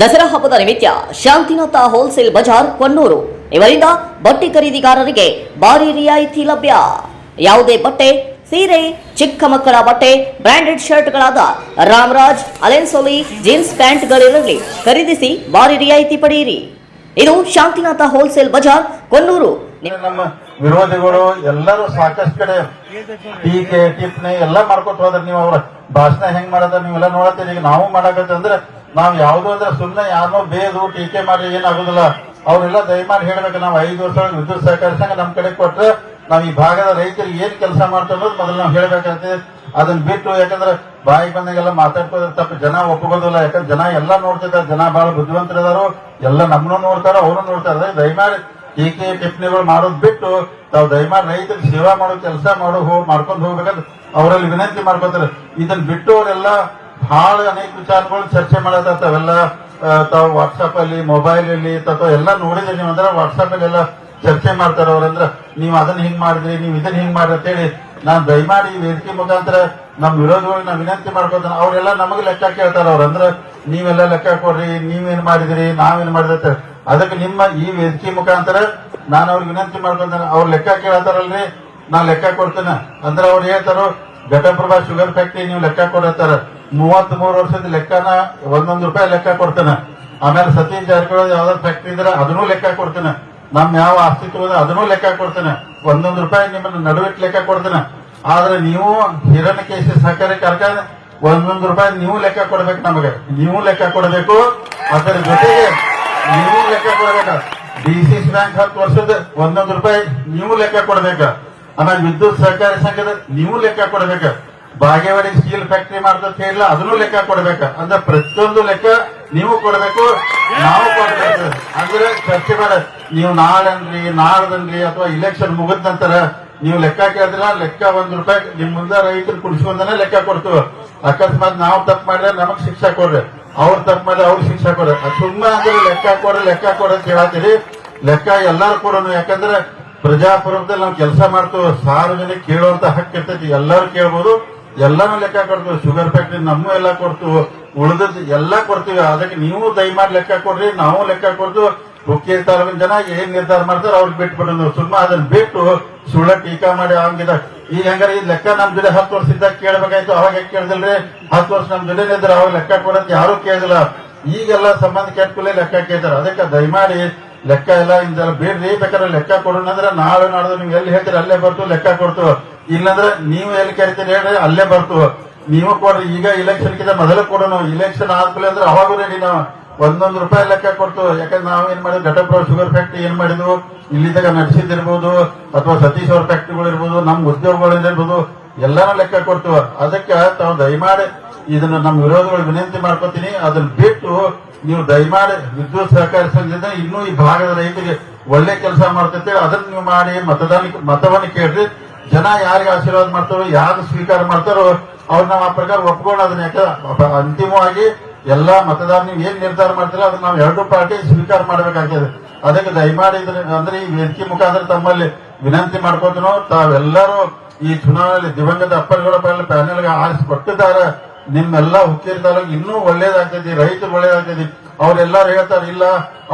ದಸರಾ ಹಬ್ಬದ ನಿಮಿತ್ತ ಶಾಂತಿನಾಥ ಹೋಲ್ಸೇಲ್ ಬಜಾರ್ ಕೊನ್ನೂರು ಇವರಿಂದ ಬಟ್ಟೆ ಖರೀದಿಗಾರರಿಗೆ ಭಾರಿ ರಿಯಾಯಿತಿ ಲಭ್ಯ. ಯಾವುದೇ ಬಟ್ಟೆ, ಸೀರೆ, ಚಿಕ್ಕ ಮಕ್ಕಳ ಬಟ್ಟೆ, ಬ್ರಾಂಡೆಡ್ ಶರ್ಟ್ಗಳಾದ ರಾಮರಾಜ್, ಅಲೆನ್ಸೋಲಿ, ಜೀನ್ಸ್ ಪ್ಯಾಂಟ್ಗಳಿರಲಿ ಖರೀದಿಸಿ ಭಾರಿ ರಿಯಾಯಿತಿ ಪಡೆಯಿರಿ. ಇದು ಶಾಂತಿನಾಥ ಹೋಲ್ಸೇಲ್ ಬಜಾರ್ ಕೊನ್ನೂರು ನಮ್ಮ ವಿರೋಧಿಗಳು ಎಲ್ಲರೂ ಸಾಕಷ್ಟು ಕಡೆ ಟೀಕೆ, ಟಿಪ್ಪಣಿ ಎಲ್ಲ ಮಾಡ್ಕೊತ ಹೋದ್ರೆ ನೀವು ಅವ್ರ ಭಾಷಣ ಹೆಂಗ್ ಮಾಡದ ನೀವೆಲ್ಲ ನೋಡತ್ತೀರಿ. ನಾವು ಮಾಡಕತ್ತೆ ಅಂದ್ರೆ ನಾವ್ ಯಾವ್ದು ಅಂದ್ರೆ ಸುಮ್ನೆ ಯಾರನ್ನೋ ಬೇದು ಟೀಕೆ ಮಾಡಿ ಏನಾಗುದಿಲ್ಲ. ಅವರೆಲ್ಲ ದಯಮಾಡಿ ಹೇಳ್ಬೇಕು, ನಾವು ಐದು ವರ್ಷ ವಿದ್ಯುತ್ ಸಹಕಾರ ಸಂಘ ನಮ್ ಕಡೆ ಕೊಟ್ರೆ ನಾವ್ ಈ ಭಾಗದ ರೈತರಿಗೆ ಏನ್ ಕೆಲಸ ಮಾಡ್ತೇವೆ ಮೊದಲು ನಾವು ಹೇಳ್ಬೇಕಾಗ್ತದೆ. ಅದನ್ನ ಬಿಟ್ಟು ಯಾಕಂದ್ರೆ ಬಾಯಿ ಬಂದಾಗೆಲ್ಲ ಮಾತಾಡ್ಕೋದ್ರೆ ತಪ್ಪು, ಜನ ಒಪ್ಕೋದಿಲ್ಲ ಯಾಕಂದ್ರೆ ಜನ ಎಲ್ಲ ನೋಡ್ತಿದ್ದಾರೆ, ಜನ ಬಹಳ ಬುದ್ಧಿವಂತರಿದಾರು, ಎಲ್ಲ ನಮ್ಮನ್ನು ನೋಡ್ತಾರ, ಅವರು ನೋಡ್ತಾರೆ. ದಯಮಾಡಿ ಟೀಕೆ ಟಿಪ್ಪಣಿಗಳು ಮಾಡೋದ್ ಬಿಟ್ಟು ತಾವು ದಯಮಾಡಿ ರೈತರಿಗೆ ಸೇವಾ ಮಾಡೋ ಕೆಲಸ ಮಾಡೋ ಹೋಗ್ ಮಾಡ್ಕೊಂಡು ಹೋಗ್ಬೇಕಂದ್ರೆ ಅವರಲ್ಲಿ ವಿನಂತಿ ಮಾಡ್ಕೋತಾರೆ. ಇದನ್ನ ಬಿಟ್ಟು ಅವರೆಲ್ಲ ಬಹಳ ಅನೇಕ ವಿಚಾರಗಳು ಚರ್ಚೆ ಮಾಡತಾವೆಲ್ಲ ತಾವು ವಾಟ್ಸಪ್ ಅಲ್ಲಿ ಮೊಬೈಲ್ ಅಲ್ಲಿ ಅಥವಾ ಎಲ್ಲ ನೋಡಿದ್ರೆ ನೀವು ಅಂದ್ರೆ ವಾಟ್ಸಪ್ ಅಲ್ಲಿ ಎಲ್ಲ ಚರ್ಚೆ ಮಾಡ್ತಾರ ಅವ್ರಂದ್ರ ನೀವು ಅದನ್ನ ಹಿಂಗ್ ಮಾಡಿದ್ರಿ, ನೀವು ಇದನ್ನ ಹಿಂಗ್ ಮಾಡ್ರಿ ಅಂತ ಹೇಳಿ ನಾನ್ ದಯಮಾಡಿ ವೇದಿಕೆ ಮುಖಾಂತರ ನಮ್ ವಿರೋಧಿಗಳು ನಾವು ವಿನಂತಿ ಮಾಡ್ಕೋತಾನೆ ಅವರೆಲ್ಲ ನಮಗೆ ಲೆಕ್ಕ ಕೇಳ್ತಾರ ಅವ್ರಂದ್ರ ನೀವೆಲ್ಲ ಲೆಕ್ಕ ಕೊಡ್ರಿ, ನೀವೇನ್ ಮಾಡಿದ್ರಿ, ನಾವೇನ್ ಮಾಡಿದ್ರೆ ಅದಕ್ಕೆ ನಿಮ್ಮ ಈ ವೇದಿಕೆ ಮುಖಾಂತರ ನಾನು ಅವ್ರಿಗೆ ವಿನಂತಿ ಮಾಡ್ಕೊಂತಾನೆ ಅವ್ರ ಲೆಕ್ಕ ಕೇಳತ್ತಾರಲ್ರಿ ನಾ ಲೆಕ್ಕ ಕೊಡ್ತೇನೆ. ಅಂದ್ರೆ ಅವ್ರು ಹೇಳ್ತಾರೋ, ಘಟಪ್ರಭಾ ಶುಗರ್ ಫ್ಯಾಕ್ಟ್ರಿ, ನೀವು ಲೆಕ್ಕ ಕೊಡತ್ತಾರ ಮೂವತ್ತ್ ಮೂರು ವರ್ಷದ ಲೆಕ್ಕನ, ಒಂದೊಂದು ರೂಪಾಯಿ ಲೆಕ್ಕ ಕೊಡ್ತೇನೆ. ಆಮೇಲೆ ಸತೀಶ್ ಜಾರಕಿಹೊಳಿ ಯಾವ್ದಾದ್ರು ಫ್ಯಾಕ್ಟ್ರಿ ಇದ್ರೆ ಅದನ್ನೂ ಲೆಕ್ಕ ಕೊಡ್ತೇನೆ. ನಮ್ ಯಾವ ಅಸ್ತಿತ್ವ ಇದೆ ಅದನ್ನೂ ಲೆಕ್ಕ ಕೊಡ್ತೇನೆ. ಒಂದೊಂದು ರೂಪಾಯಿ ನಿಮ್ಮನ್ನ ನಡುವಿಟ್ಟು ಲೆಕ್ಕ ಕೊಡ್ತೇನೆ. ಆದ್ರೆ ನೀವು ಹಿರಣ್ಯಕೇಶಿ ಸಹಕಾರಿ ಕಾರ್ಖಾನೆ, ಒಂದೊಂದು ರೂಪಾಯಿ ನೀವು ಲೆಕ್ಕ ಕೊಡ್ಬೇಕು ನಮಗೆ. ನೀವು ಲೆಕ್ಕ ಕೊಡಬೇಕು. ಅದರ ಜೊತೆಗೆ ನೀವು ಲೆಕ್ಕ ಕೊಡ್ಬೇಕ. ಡಿ ಸಿ ಬ್ಯಾಂಕ್ ಹತ್ತು ವರ್ಷದ ಒಂದೊಂದು ರೂಪಾಯಿ ನೀವು ಲೆಕ್ಕ ಕೊಡ್ಬೇಕ. ಆಮೇಲೆ ವಿದ್ಯುತ್ ಸಹಕಾರಿ ಸಂಘದ, ನೀವು ಲೆಕ್ಕ ಕೊಡ್ಬೇಕ. ಬಾಗೇವಾಡಿ ಸ್ಟೀಲ್ ಫ್ಯಾಕ್ಟರಿ ಮಾಡ್ತಂತ ಇಲ್ಲ ಅದನ್ನು ಲೆಕ್ಕ ಕೊಡ್ಬೇಕ. ಅಂದ್ರೆ ಪ್ರತಿಯೊಂದು ಲೆಕ್ಕ ನೀವು ಕೊಡ್ಬೇಕು, ನಾವು ಕೊಡ್ಬೇಕು. ಅಂದ್ರೆ ಚರ್ಚೆ ಮಾಡ, ನೀವು ನಾಳನ್ರಿ ನಾಳ್ದನ್ರಿ ಅಥವಾ ಇಲೆಕ್ಷನ್ ಮುಗಿದ ನಂತರ ನೀವು ಲೆಕ್ಕ ಕೇಳಿದ್ರ, ಲೆಕ್ಕ ಒಂದ್ ರೂಪಾಯಿ ನಿಮ್ ಮುಂದೆ ರೈತರು ಕುಡಿಸ್ಕೊಂಡನೆ ಲೆಕ್ಕ ಕೊಡ್ತೇವೆ. ಅಕಸ್ಮಾತ್ ನಾವು ತಪ್ಪು ಮಾಡಿದ್ರೆ ನಮಗ್ ಶಿಕ್ಷೆ ಕೊಡ್ರಿ. ಅವ್ರ ತಪ್ಪು ಮಾಡಿದ್ರೆ ಅವ್ರಿಗೆ ಶಿಕ್ಷೆ ಕೊಡ್ರಿ. ಸುಮ್ಮನೆ ಅಂದ್ರೆ ಲೆಕ್ಕ ಕೊಡ್ರಿ ಲೆಕ್ಕ ಕೊಡ್ರಿ ಅಂತ ಹೇಳತ್ತೀರಿ. ಲೆಕ್ಕ ಎಲ್ಲಾರು ಕೊಡೋನು, ಯಾಕಂದ್ರೆ ಪ್ರಜಾಪ್ರಭುತ್ವದಲ್ಲಿ ನಾವು ಕೆಲಸ ಮಾಡ್ತೇವೆ, ಸಾರ್ವಜನಿಕ ಕೇಳುವಂತ ಹಕ್ಕು ಇರ್ತೈತಿ, ಎಲ್ಲರೂ ಕೇಳ್ಬೋದು. ಎಲ್ಲಾನು ಲೆಕ್ಕ ಕೊಡ್ತೀವಿ. ಶುಗರ್ ಫ್ಯಾಕ್ಟ್ರಿ ನಮ್ಮ ಎಲ್ಲ ಕೊಡ್ತೀವಿ. ಉಳಿದದ್ದು ಎಲ್ಲ ಕೊಡ್ತೀವಿ. ಅದಕ್ಕೆ ನೀವು ದಯಮಾಡಿ ಲೆಕ್ಕ ಕೊಡ್ರಿ, ನಾವು ಲೆಕ್ಕ ಕೊಡ್ದು ಹುಕ್ಕಿ ತಾಲೂಕಿನ ಜನ ಏನ್ ನಿರ್ಧಾರ ಮಾಡ್ತಾರೆ ಅವ್ರಿಗೆ ಬಿಡೋದು ಸುಮ್ಮ ಅದನ್ನ ಬಿಟ್ಟು ಸುಳ್ಳ ಟೀಕಾ ಮಾಡಿ ಹಂಗಿದ. ಈಗ ಹಂಗಾರೆ ಈ ಲೆಕ್ಕ ನಮ್ ಜೊತೆ ಹತ್ತು ವರ್ಷದಿಂದ ಕೇಳಬೇಕಾಯ್ತು. ಅವಾಗ ಕೇಳ್ದಿಲ್ರಿ? ಹತ್ತು ವರ್ಷ ನಮ್ ಜೊತೆ ಇದ್ರೆ ಅವಾಗ ಲೆಕ್ಕ ಕೊಡಂತ ಯಾರು ಕೇಳಿದಿಲ್ಲ. ಈಗೆಲ್ಲ ಸಂಬಂಧ ಕೆಟ್ಟಕೊಳ್ಳಿ ಲೆಕ್ಕ ಕೇಳ್ತಾರೆ. ಅದಕ್ಕೆ ದಯಮಾಡಿ ಲೆಕ್ಕ ಎಲ್ಲ ಇಂದೆಲ್ಲ ಬೇಡ್ರಿ. ಬೇಕಾದ್ರೆ ಲೆಕ್ಕ ಕೊಡೋಣ ಅಂದ್ರೆ ನಾಳೆ ನಾಡ್ದು ನಿಮ್ಗೆ ಎಲ್ಲಿ ಹೇಳ್ತೀರಿ? ಅಲ್ಲೇ ಬರ್ತು ಲೆಕ್ಕ ಕೊಡ್ತು ಇಲ್ಲಂದ್ರೆ ನೀವು ಎಲ್ಲಿ ಕರಿತೀರಿ ಹೇಳಿ ಅಲ್ಲೇ ಬರ್ತು. ನೀವು ಕೊಡ್ರಿ, ಈಗ ಇಲೆಕ್ಷನ್ ಕಿಂತ ಮೊದಲು ಕೊಡೋಣ ಇಲೆಕ್ಷನ್ ಆದ್ಮೇಲೆ ಅಂದ್ರೆ ಅವಾಗೂ ರೆಡಿ ನಾವು. ಒಂದೊಂದು ರೂಪಾಯಿ ಲೆಕ್ಕ ಕೊಡ್ತು. ಯಾಕಂದ್ರೆ ನಾವು ಏನ್ ಮಾಡಿದ್ವಿ? ಘಟಪ್ರ ಶುಗರ್ ಫ್ಯಾಕ್ಟ್ರಿ ಏನ್ ಮಾಡಿದ್ವು? ಇಲ್ಲಿದ್ದಾಗ ನಡೆಸಿದಿರ್ಬೋದು ಅಥವಾ ಸತೀಶ್ ಅವ್ರ ಫ್ಯಾಕ್ಟ್ರಿಗಳು ಇರ್ಬೋದು ನಮ್ ಉದ್ಯೋಗಗಳಿಂದ ಇರ್ಬೋದು, ಎಲ್ಲಾನು ಲೆಕ್ಕ ಕೊಡ್ತು. ಅದಕ್ಕೆ ತಾವು ದಯಮಾಡಿ ಇದನ್ನ ನಮ್ಮ ವಿರೋಧಗಳು ವಿನಂತಿ ಮಾಡ್ಕೋತೀನಿ. ಅದನ್ನ ಬಿಟ್ಟು ನೀವು ದಯಮಾಡಿ ವಿದ್ಯುತ್ ಸಹಕಾರಿ ಸಂಘದಿಂದ ಇನ್ನೂ ಈ ಭಾಗದ ರೈತರಿಗೆ ಒಳ್ಳೆ ಕೆಲಸ ಮಾಡ್ತೈತೆ ಅದನ್ನ ನೀವು ಮಾಡಿ ಮತದಾನ ಮತವನ್ನು ಕೇಳ್ರಿ. ಜನ ಯಾರಿಗೆ ಆಶೀರ್ವಾದ ಮಾಡ್ತಾರೋ ಯಾರು ಸ್ವೀಕಾರ ಮಾಡ್ತಾರೋ, ಅವ್ರು ನಾವು ಆ ಪ್ರಕಾರ ಒಪ್ಕೊಂಡು ಅದನ್ನ ಅಂತಿಮವಾಗಿ ಎಲ್ಲಾ ಮತದಾರ ನೀವು ಏನ್ ನಿರ್ಧಾರ ಮಾಡ್ತೀರೋ ಅದನ್ನ ನಾವು ಎರಡು ಪಾರ್ಟಿ ಸ್ವೀಕಾರ ಮಾಡ್ಬೇಕಾಗ್ತದೆ. ಅದಕ್ಕೆ ದಯಮಾಡಿ ಅಂದ್ರೆ ಈ ವೇದಿಕೆ ಮುಖಾಂತರ ತಮ್ಮಲ್ಲಿ ವಿನಂತಿ ಮಾಡ್ಕೋತೀನೋ ತಾವೆಲ್ಲರೂ ಈ ಚುನಾವಣೆಯಲ್ಲಿ ದಿವಂಗತ ಅಪ್ಪರ್ಗಳ ಪ್ಯಾನೆಲ್ಗೆ ಆರಿಸಿ ಕೊಟ್ಟಿದ್ದಾರೆ. ನಿಮ್ಮೆಲ್ಲ ಹುಕ್ಕೇರಿ ತಾಲೂಕು ಇನ್ನೂ ಒಳ್ಳೇದಾಗ್ತೈತಿ, ರೈತರು ಒಳ್ಳೇದಾಗ್ತೈತಿ. ಅವ್ರೆಲ್ಲಾರು ಹೇಳ್ತಾರ, ಇಲ್ಲ,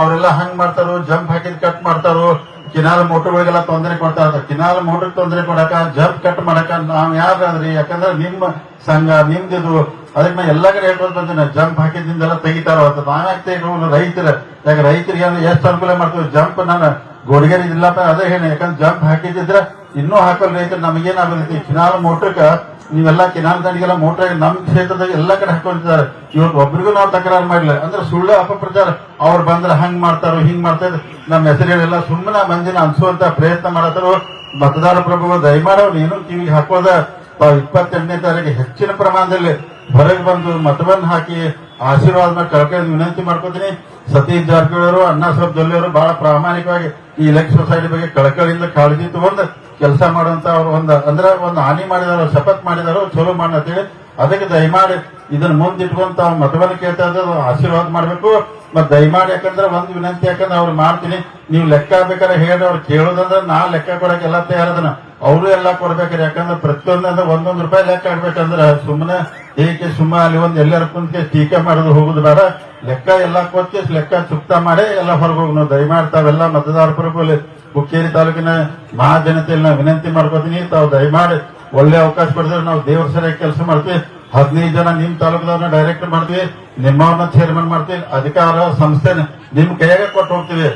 ಅವರೆಲ್ಲ ಹಂಗ್ ಮಾಡ್ತಾರೋ, ಜಂಪ್ ಹಾಕಿದ್ ಕಟ್ ಮಾಡ್ತಾರೋ, ಕಿನಾಲ್ ಮೋಟರ್ಗಳಿಗೆಲ್ಲ ತೊಂದರೆ ಕೊಡ್ತಾರ ಕಿನಾಲ್ ಮೋಟರ್ ತೊಂದರೆ ಕೊಡಕ, ಜಂಪ್ ಕಟ್ ಮಾಡಕ ನಾವ್ ಯಾರ್ರಿ ಯಾಕಂದ್ರೆ ನಿಮ್ಮ ಸಂಘ, ನಿಮ್ದಿದು. ಅದಕ್ಕೆ ನಾ ಎಲ್ಲಾ ಕಡೆ ಹೇಳ್ಕೊಂತ ಜಂಪ್ ಹಾಕಿದ್ದಿಂದೆಲ್ಲ ತೆಗಿತಾರ ಅಂತ. ನಾವ್ಯಾಕೆ ರೈತರ. ಯಾಕೆ ರೈತರಿಗೆ ಎಷ್ಟು ಅನುಕೂಲ ಮಾಡ್ತೀವಿ? ಜಂಪ್ ನಾನು ಗೋಡಗೇರಿ ಇಲ್ಲಪ್ಪ ಅದೇ ಹೇಳಿ. ಯಾಕಂದ್ರೆ ಜಂಪ್ ಹಾಕಿದ್ರೆ ಇನ್ನೂ ಹಾಕಲ್ ರೈತರು ನಮಗೇನಾಗುತ್ತೆ ಕಿನಾಲ್ ಮೋಟ್ರಕ್ಕ ನೀವೆಲ್ಲ ಕಿನಾಲ್ ದಂಡಿಗೆಲ್ಲ ಮೋಟ್ರ ನಮ್ ಕ್ಷೇತ್ರದಾಗ ಎಲ್ಲ ಕಡೆ ಹಾಕೊಂಡಿದ್ದಾರೆ. ಇವತ್ತು ಒಬ್ರಿಗೂ ನಾವು ತಕರಾರು ಮಾಡಿಲ್ಲ. ಅಂದ್ರೆ ಸುಳ್ಳು ಅಪಪ್ರಚಾರ. ಅವ್ರು ಬಂದ್ರೆ ಹಂಗ್ ಮಾಡ್ತಾರೋ, ಹಿಂಗ್ ಮಾಡ್ತಾರೆ ನಮ್ಮ ಹೆಸರುಗಳೆಲ್ಲ ಸುಮ್ಮನೆ ಮಂದಿನ ಅನ್ಸುವಂತ ಪ್ರಯತ್ನ ಮಾಡತ್ತಾರೋ, ಮತದಾರ ಪ್ರಭು ದಯಮಾಡಿ ಅವ್ರು ಏನು ಕಿವಿಗೆ ಹಾಕೋದ. ಇಪ್ಪತ್ತೆಂಟನೇ ತಾರೀಕು ಹೆಚ್ಚಿನ ಪ್ರಮಾಣದಲ್ಲಿ ಹೊರಗೆ ಬಂದು ಮತವನ್ನು ಹಾಕಿ ಆಶೀರ್ವಾದ ಕಳ್ಕೊಂಡು ವಿನಂತಿ ಮಾಡ್ಕೋತೀನಿ. ಸತೀಶ್ ಜಾರಕಿಹೊಳಿ ಅವರು ಅಣ್ಣಾಸಾಹೇಬ್ ಜೊಲ್ಲೆ ಅವರು ಬಹಳ ಪ್ರಾಮಾಣಿಕವಾಗಿ ಈ ಎಲೆಕ್ಷನ್ ಸೊಸೈಟಿ ಬಗ್ಗೆ ಕಳಕಳಿಯಿಂದ ಕಾಳಜಿ ತಗೊಂಡು ಕೆಲಸ ಮಾಡುವಂತ ಅವ್ರು ಒಂದು ಅಂದ್ರೆ ಒಂದು ಹಾನಿ ಮಾಡಿದಾರೋ ಶಪಥ ಮಾಡಿದಾರೋ ಚಲೋ ಅಂತೇಳಿ ಅದಕ್ಕೆ ದಯಮಾಡಿ ಇದನ್ನ ಮುಂದಿಟ್ಕೊಂತ ತಾವು ಮತವನ್ನು ಕೇಳ್ತಾ ಇದ್ದಾರೆ ಆಶೀರ್ವಾದ ಮಾಡ್ಬೇಕು. ಮತ್ತೆ ದಯಮಾಡಿ ಯಾಕಂದ್ರೆ ಒಂದು ವಿನಂತಿ ಯಾಕಂದ್ರೆ ಅವ್ರು ಮಾಡ್ತೀನಿ. ನೀವು ಲೆಕ್ಕ ಬೇಕಾದ್ರೆ ಹೇಳಿ ಅವ್ರು ಕೇಳೋದಂದ್ರೆ ನಾ ಲೆಕ್ಕ ಕೊಡಕ್ಕೆ ಎಲ್ಲ ತಯಾರದನ. ಅವರು ಎಲ್ಲ ಕೊಡ್ಬೇಕ್ರಿ, ಯಾಕಂದ್ರೆ ಪ್ರತಿಯೊಂದಂದ್ರೆ ಒಂದೊಂದು ರೂಪಾಯಿ ಲೆಕ್ಕ ಆಗ್ಬೇಕಂದ್ರೆ ಸುಮ್ಮನೆ ಏಕೆ ಸುಮ್ಮ ಅಲ್ಲಿ ಒಂದು ಎಲ್ಲರ ಕುಂತ್ಕೆ ಟೀಕೆ ಮಾಡೋದು ಹೋಗುದು ಬೇಡ. ಲೆಕ್ಕ ಎಲ್ಲ ಕೊಟ್ಟು ಲೆಕ್ಕ ಚುಕ್ತ ಮಾಡಿ ಎಲ್ಲ ಹೊರಗೋಗ್ ನಾವು ದಯಮಾಡಿ ತಾವೆಲ್ಲ ಮತದಾರ ಪ್ರಭುಲಿ ಹುಕ್ಕೇರಿ ತಾಲೂಕಿನ ಮಹಾಜನತೆಯಲ್ಲಿ ನಾವು ವಿನಂತಿ ಮಾಡ್ಕೋತೀನಿ. ತಾವು ದಯಮಾಡಿ ಒಳ್ಳೆ ಅವಕಾಶ ಪಡೆದ್ರೆ ನಾವು ದೇವ್ರ ಸರಿಯಾಗಿ ಕೆಲಸ ಮಾಡ್ತೀವಿ. ಹದಿನೈದು ಜನ ನಿಮ್ ತಾಲೂಕದವ್ರನ್ನ ಡೈರೆಕ್ಟ್ ಮಾಡ್ತೀವಿ. ನಿಮ್ಮವ್ರನ್ನ ಚೇರ್ಮನ್ ಮಾಡ್ತೀವಿ. ಅಧಿಕಾರ ಸಂಸ್ಥೆನ ನಿಮ್ ಕೈಯಾಗ ಕೊಟ್ಟು ಹೋಗ್ತೀವಿ.